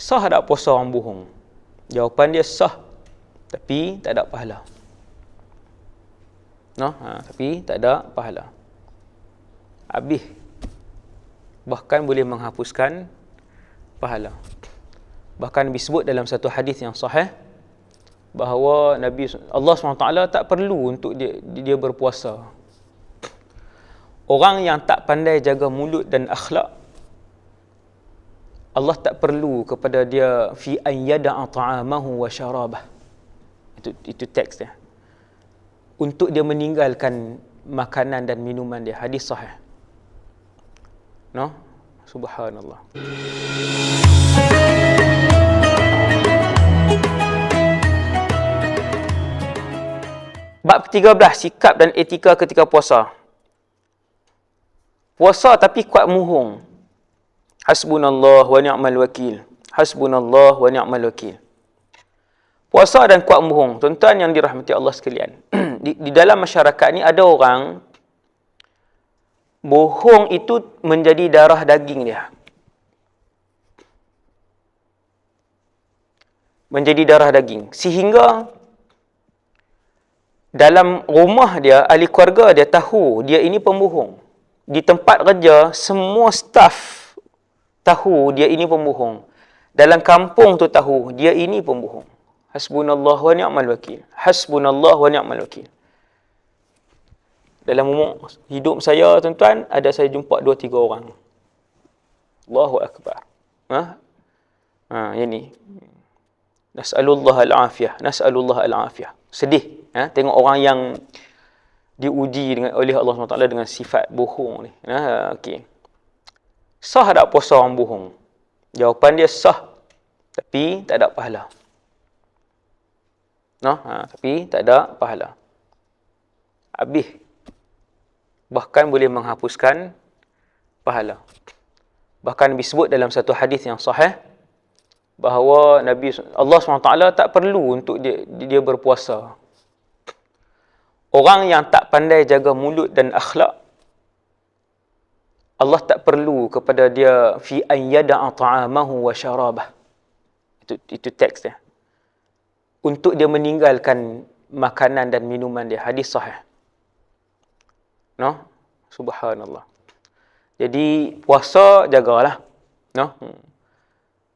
Sah tak puasa orang bohong? Jawapan dia sah. Tapi tak ada pahala. No? Ha, tapi tak ada pahala. Habis. Bahkan boleh menghapuskan pahala. Bahkan disebut dalam satu hadis yang sahih bahawa Nabi Allah SWT tak perlu untuk dia, dia berpuasa. Orang yang tak pandai jaga mulut dan akhlak Allah tak perlu kepada dia fi an yada'a ta'amahu wa syarabah. Itu itu teks dia. Untuk dia meninggalkan makanan dan minuman dia. Hadis sahih. No? Subhanallah. Bab 13, sikap dan etika ketika puasa. Puasa tapi kuat muhung. Hasbunallah wa ni'mal wakil. Hasbunallah wa ni'mal wakil. Puasa dan kuat bohong. Tuan-tuan yang dirahmati Allah sekalian. di, di dalam masyarakat ni ada orang bohong itu menjadi darah daging dia. Menjadi darah daging. Sehingga dalam rumah dia, ahli keluarga dia tahu dia ini pembohong. Di tempat kerja, semua staff tahu dia ini pembohong. Dalam kampung tu tahu dia ini pembohong. Hasbunallah wa ni'mal wakil. Hasbunallah wa ni'mal wakil. Dalam umur hidup saya tuan-tuan ada saya jumpa dua tiga orang. Allahu akbar. Ha? Ha ini. Nas'alullah al-afiyah. Nas'alullah al-afiyah. Sedih ha? tengok orang yang diuji dengan oleh Allah SWT dengan sifat bohong ni. Ha okey. Sah tak puasa orang bohong? Jawapan dia sah. Tapi tak ada pahala. No? Ha, tapi tak ada pahala. Habis. Bahkan boleh menghapuskan pahala. Bahkan disebut dalam satu hadis yang sahih bahawa Nabi Allah SWT tak perlu untuk dia, dia berpuasa. Orang yang tak pandai jaga mulut dan akhlak Allah tak perlu kepada dia fi an yada'a ta'amahu wa syarabah. Itu itu teks dia. Untuk dia meninggalkan makanan dan minuman dia. Hadis sahih. No? Subhanallah. Jadi puasa jagalah. No? Hmm.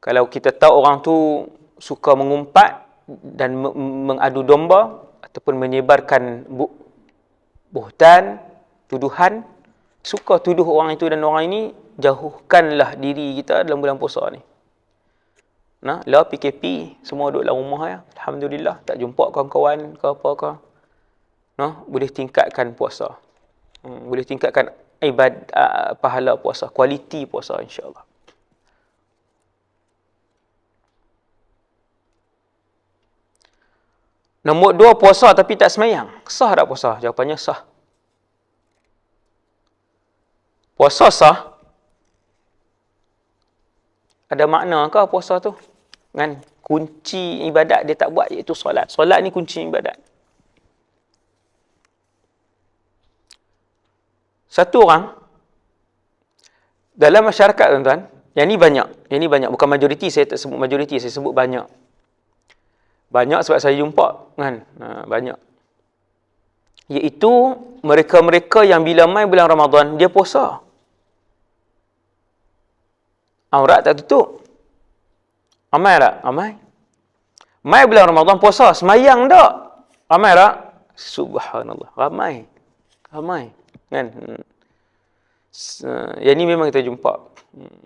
Kalau kita tahu orang tu suka mengumpat dan mengadu domba ataupun menyebarkan bu buhtan, tuduhan, suka tuduh orang itu dan orang ini, jauhkanlah diri kita dalam bulan puasa ni. Nah, lah PKP, semua duduk dalam rumah ya. Alhamdulillah, tak jumpa kawan-kawan ke apa ke. Nah, boleh tingkatkan puasa. Hmm, boleh tingkatkan ibad uh, pahala puasa, kualiti puasa insya-Allah. Nombor dua puasa tapi tak semayang. Sah tak puasa? Jawapannya sah. Puasa sah. Ada makna ke puasa tu? Kan kunci ibadat dia tak buat iaitu solat. Solat ni kunci ibadat. Satu orang dalam masyarakat tuan-tuan, yang ni banyak. Yang ni banyak bukan majoriti saya tak sebut majoriti, saya sebut banyak. Banyak sebab saya jumpa kan. Ha, banyak. Iaitu mereka-mereka yang bila mai bulan Ramadan dia puasa aurat tak tutup. Ramai tak? Ramai. Mai bulan Ramadan puasa, semayang tak? Ramai tak? Subhanallah. Ramai. Ramai. Kan? Hmm. Yang ni memang kita jumpa. Hmm.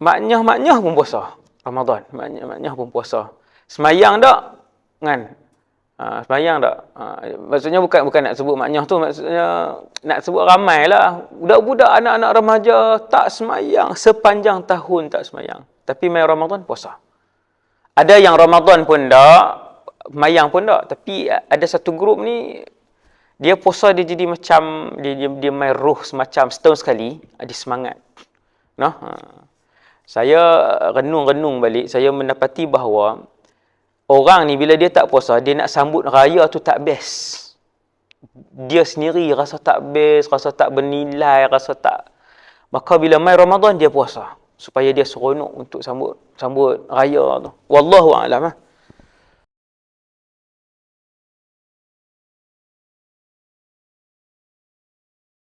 Maknyah-maknyah pun puasa. Ramadan. Maknyah-maknyah pun puasa. Semayang tak? Kan? Ha, semayang tak? Ha, maksudnya bukan bukan nak sebut maknyah tu, maksudnya nak sebut ramai lah. Budak-budak, anak-anak remaja tak semayang sepanjang tahun tak semayang. Tapi main Ramadan puasa. Ada yang Ramadan pun tak, semayang pun tak. Tapi ada satu grup ni, dia puasa dia jadi macam, dia, dia, dia main roh semacam setahun sekali, ada semangat. Nah, ha. Saya renung-renung balik, saya mendapati bahawa Orang ni bila dia tak puasa, dia nak sambut raya tu tak best. Dia sendiri rasa tak best, rasa tak bernilai, rasa tak Maka bila mai Ramadan dia puasa supaya dia seronok untuk sambut sambut raya tu. Wallahu a'lam. ah.